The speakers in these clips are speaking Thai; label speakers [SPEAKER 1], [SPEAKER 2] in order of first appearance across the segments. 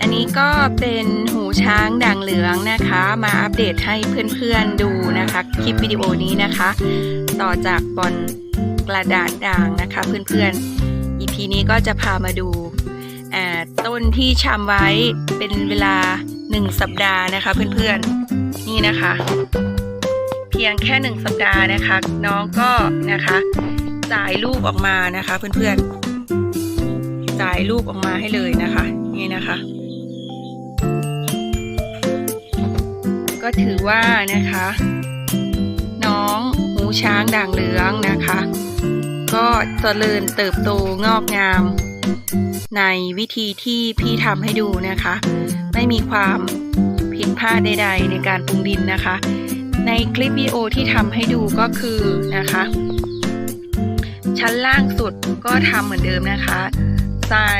[SPEAKER 1] อันนี้ก็เป็นหูช้างด่างเหลืองนะคะ มาอัปเดตให้เพื่อนๆดูนะคะ คลิปวิดีโอนี้นะคะ ต่อจากบอลกระดาษด่างนะคะเพื่อนๆ EP นี้ก็จะพามาดูต้นที่ชำไว้เป็นเวลา 1 สัปดาห์นะคะเพื่อนๆ นี่นะคะ เพียงแค่ 1 สัปดาห์นะคะ น้องก็นะคะจ่ายลูกออกมานะคะเพื่อนๆ จายลูกออกมาให้เลยนะคะนี่นะคะ ก็ถือว่านะคะ น้องหูช้างด่างเหลืองนะคะ ก็เจริญเติบโตงอกงาม ในวิธีที่พี่ทำให้ดูนะคะ ไม่มีความผิดพลาดใด ๆ ในการปรุงดินนะคะ ในคลิปวิดีโอที่ทำให้ดูก็คือนะคะชั้นล่างสุดก็ทำเหมือนเดิมนะคะ ใส่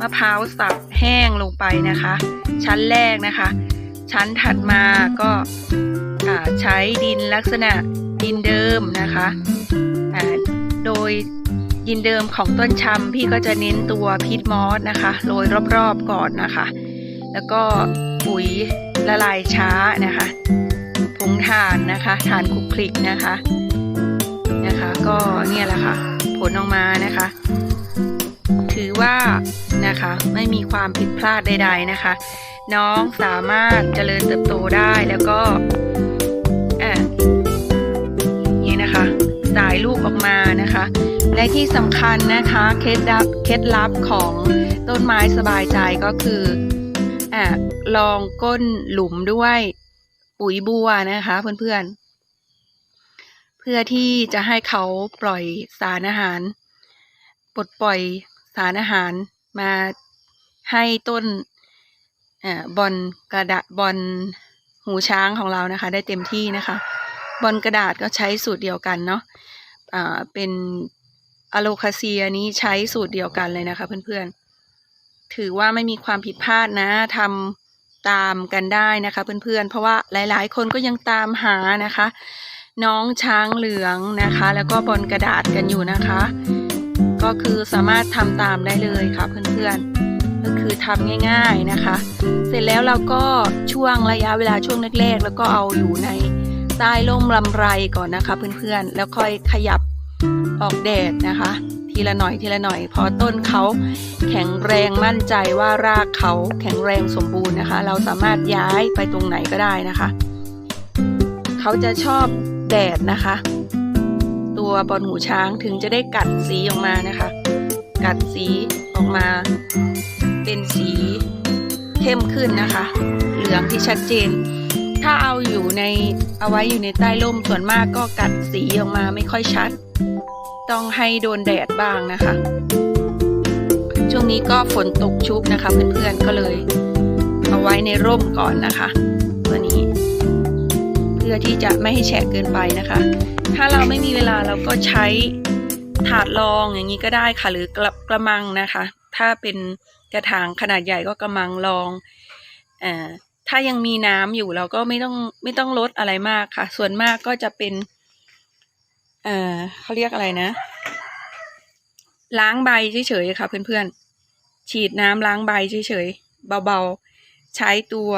[SPEAKER 1] มะพร้าวสับแห้งลงไปนะคะ ชั้นแรกนะคะ ชั้นถัดมาก็ใช้ดินลักษณะดินเดิมนะคะโดยดินเดิมของต้นชำพี่ก็จะเน้นตัวพีทมอสนะคะโรยรอบๆก่อนนะคะ แล้วก็ปุ๋ยละลายช้านะคะผงถ่านนะคะถ่านคลุกคลิกนะคะนะคะ ก็เนี่ยแหละค่ะ ผลออกมานะคะ ถือว่านะคะไม่มีความผิดพลาดใด ๆนะคะ น้องสามารถเจริญเติบโตได้แล้วก็อะนี่นะคะ สายลูกออกมานะคะ และที่สำคัญนะคะเคล็ดลับเคล็ดลับของต้นไม้สบายใจก็คืออะลองก้นหลุมด้วยปุ๋ยบัวนะคะเพื่อนๆเพื่อที่จะให้เขาปล่อยสารอาหาร ปลดปล่อย สารอาหารมาให้ต้นอบอลกระดาษบอลหูช้างของเรานะคะ ได้เต็มที่นะคะ บอลกระดาษก็ใช้สูตรเดียวกันเนาะอ่าเป็นอะโลคาเซียนี้ใช้สูตรเดียวกันเลยนะคะ เพื่อนๆ ถือว่าไม่มีความผิดพลาดนะทำตามกันได้นะคะ เพื่อนๆ เพราะว่าหลายๆ คนก็ยังตามหานะคะ น้องช้างเหลืองนะคะ แล้วก็บอลกระดาษกันอยู่นะคะ ก็คือสามารถทำตามได้เลยค่ะเพื่อนๆ ก็คือทำง่ายๆนะคะ เสร็จแล้วเราก็ช่วงระยะเวลาช่วงแรกๆ แล้วก็เอาอยู่ในใต้ร่มลำไรก่อนนะคะเพื่อนๆ แล้วค่อยขยับออกแดดนะคะ ทีละหน่อยทีละหน่อย พอต้นเขาแข็งแรงมั่นใจว่ารากเขาแข็งแรงสมบูรณ์นะคะ เราสามารถย้ายไปตรงไหนก็ได้นะคะ เขาจะชอบแดดนะคะ ตัวบอลหูช้างถึงจะได้กัดสีออกมานะคะ กัดสีออกมา เป็นสีเข้มขึ้นนะคะ เหลืองที่ชัดเจน ถ้าเอาอยู่ในเอาไว้อยู่ในใต้ร่มส่วนมากก็กัดสีออกมาไม่ค่อยชัด ต้องให้โดนแดดบ้างนะคะ ช่วงนี้ก็ฝนตกชุกนะคะเพื่อนๆก็เลย เอาไว้ในร่มก่อนนะคะ พื่อที่จะไม่ให้แฉะเกินไปนะคะ ถ้าเราไม่มีเวลาเราก็ใช้ถาดรองอย่างนี้ก็ได้ค่ะ หรือกระกระมังนะคะ ถ้าเป็นกระถางขนาดใหญ่ก็กระมังรองอถ้ายังมีน้ำอยู่เราก็ไม่ต้องไม่ต้องลดอะไรมากค่ะ ส่วนมากก็จะเป็นเออเขาเรียกอะไรนะ ล้างใบเฉยๆค่ะ เพื่อนๆ ฉีดน้ำล้างใบเฉยๆเบาๆ ใช้ตัว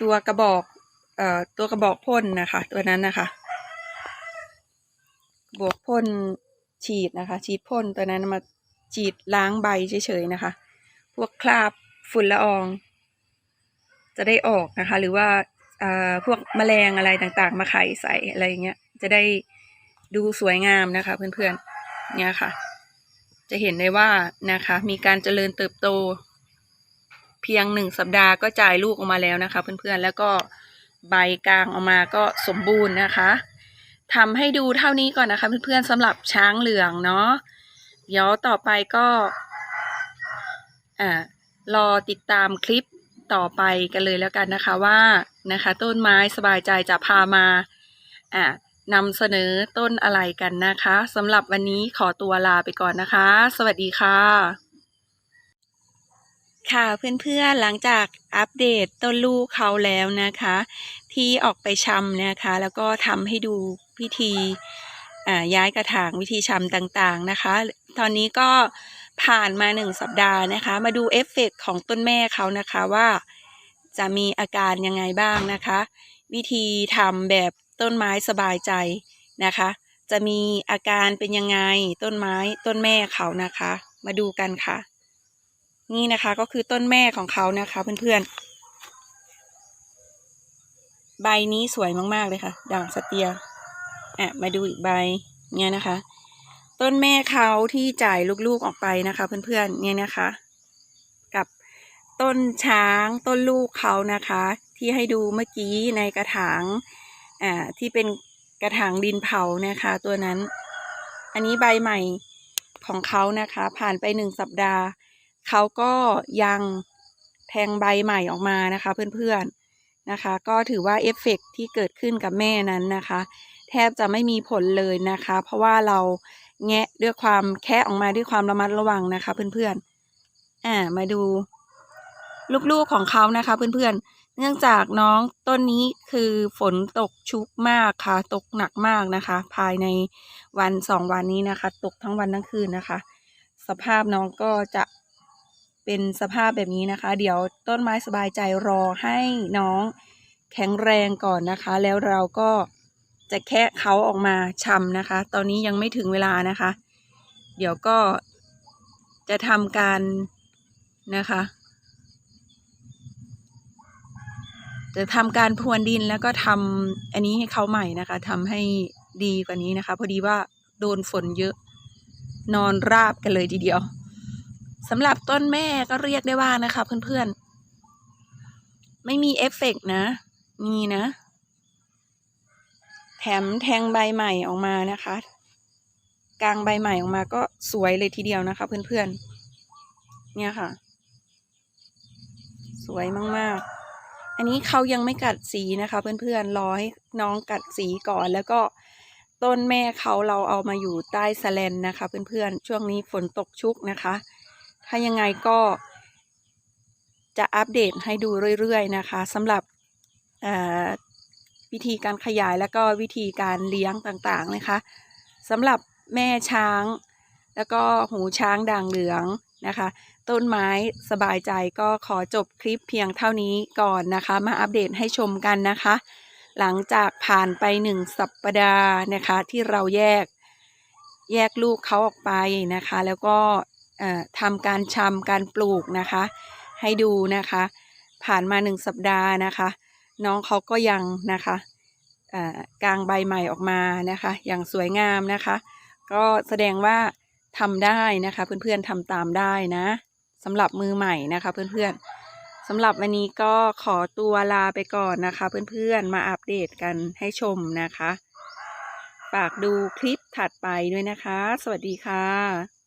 [SPEAKER 1] ตัวกระบอก ตัวกระบอกพ่นนะคะ ตัวนั้นนะคะ บวกพ่นฉีดนะคะ ฉีดพ่นตัวนั้นมาฉีดล้างใบเฉยๆนะคะ พวกคราบฝุ่นละออง จะได้ออกนะคะ หรือว่าพวกแมลงอะไรต่างๆ มาไข่ใส่อะไรอย่างเงี้ยจะได้ดูสวยงามนะคะ เพื่อนๆเนี่ยค่ะ จะเห็นได้ว่านะคะ มีการเจริญเติบโต เพียงหนึ่งสัปดาห์ก็จ่ายลูกออกมาแล้วนะคะ เพื่อนๆแล้วก็ ใบกลางออกมาก็สมบูรณ์นะคะทำให้ดูเท่านี้ก่อนนะคะ เพื่อนๆสำหรับช้างเหลืองเนาะเดี๋ยวต่อไปก็อ่ารอติดตามคลิปต่อไปกันเลยแล้วกันนะคะว่านะคะ ต้นไม้สบายใจจะพามาอ่านำเสนอต้นอะไรกันนะคะสำหรับวันนี้ขอตัวลาไปก่อนนะคะ สวัสดีค่ะ ค่ะเพื่อนๆหลังจากอัปเดตต้นลูกเขาแล้วนะคะ ที่ออกไปชำนะคะ แล้วก็ทำให้ดูวิธีย้ายกระถางวิธีชำต่างๆนะคะ ตอนนี้ก็ผ่านมาหนึ่งสัปดาห์นะคะ มาดูเอฟเฟกต์ของต้นแม่เขานะคะว่าจะมีอาการยังไงบ้างนะคะ วิธีทำแบบต้นไม้สบายใจนะคะ จะมีอาการเป็นยังไงต้นไม้ต้นแม่เขานะคะ มาดูกันค่ะ นี่นะคะก็คือต้นแม่ของเขานะคะเพื่อนๆ ใบนี้สวยมากๆเลยค่ะ ด่างสเตียอะมาดูอีกใบเนี่ยนะคะ ต้นแม่เขาที่จ่ายลูกๆออกไปนะคะ เพื่อนๆเนี่ยนะคะ กับต้นช้างต้นลูกเขานะคะ ที่ให้ดูเมื่อกี้ในกระถางอ่าที่เป็นกระถางดินเผานะคะ ตัวนั้น อันนี้ใบใหม่ของเขานะคะ ผ่านไปหนึ่งสัปดาห์ เขาก็ยังแทงใบใหม่ออกมานะคะเพื่อนๆนะคะ ก็ถือว่าเอฟเฟกต์ที่เกิดขึ้นกับแม่นั้นนะคะ แทบจะไม่มีผลเลยนะคะ เพราะว่าเราแงะด้วยความแคะออกมาด้วยความระมัดระวังนะคะเพื่อนๆอ่ามาดูลูกๆของเขานะคะเพื่อนๆ เนื่องจากน้องต้นนี้คือฝนตกชุกมากค่ะ ตกหนักมากนะคะ ภายในวันสองวันนี้นะคะ ตกทั้งวันทั้งคืนนะคะ สภาพน้องก็จะ เป็นสภาพแบบนี้นะคะ เดี๋ยวต้นไม้สบายใจรอให้น้องแข็งแรงก่อนนะคะ แล้วเราก็จะแคะเขาออกมาชำนะคะ ตอนนี้ยังไม่ถึงเวลานะคะ เดี๋ยวก็จะทำการนะคะ จะทำการพรวนดินแล้วก็ทำอันนี้ให้เขาใหม่นะคะทำให้ดีกว่านี้นะคะ พอดีว่าโดนฝนเยอะนอนราบกันเลยทีเดียว สำหรับต้นแม่ก็เรียกได้ว่านะคะเพื่อนๆ ไม่มีเอฟเฟกต์นะมีนะ แถมแทงใบใหม่ออกมานะคะ กลางใบใหม่ออกมาก็สวยเลยทีเดียวนะคะ เพื่อนๆ เนี่ยค่ะ สวยมากๆ อันนี้เขายังไม่กัดสีนะคะ เพื่อนๆ รอให้น้องกัดสีก่อนแล้วก็ต้นแม่เขาเราเอามาอยู่ใต้สแลนนะคะ เพื่อนๆ ช่วงนี้ฝนตกชุกนะคะ ถ้ายังไงก็จะอัปเดตให้ดูเรื่อยๆนะคะสำหรับวิธีการขยายแล้วก็วิธีการเลี้ยงต่างๆนะคะสำหรับแม่ช้าง แล้วก็หูช้างด่างเหลืองนะคะ ต้นไม้สบายใจก็ขอจบคลิปเพียงเท่านี้ก่อนนะคะ มาอัปเดตให้ชมกันนะคะ หลังจากผ่านไปหนึ่งสัปดาห์นะคะที่เราแยกแยกลูกเขาออกไปนะคะ แล้วก็ ทำการชำการปลูกนะคะ ให้ดูนะคะ ผ่านมาหนึ่งสัปดาห์นะคะ น้องเขาก็ยังนะคะกลางใบใหม่ออกมานะคะ อย่างสวยงามนะคะ ก็แสดงว่าทำได้นะคะ เพื่อนๆทำตามได้นะสำหรับมือใหม่นะคะเพื่อนๆสำหรับวันนี้ก็ขอตัวลาไปก่อนนะคะ เพื่อนๆมาอัปเดตกันให้ชมนะคะ ฝากดูคลิปถัดไปด้วยนะคะ สวัสดีค่ะ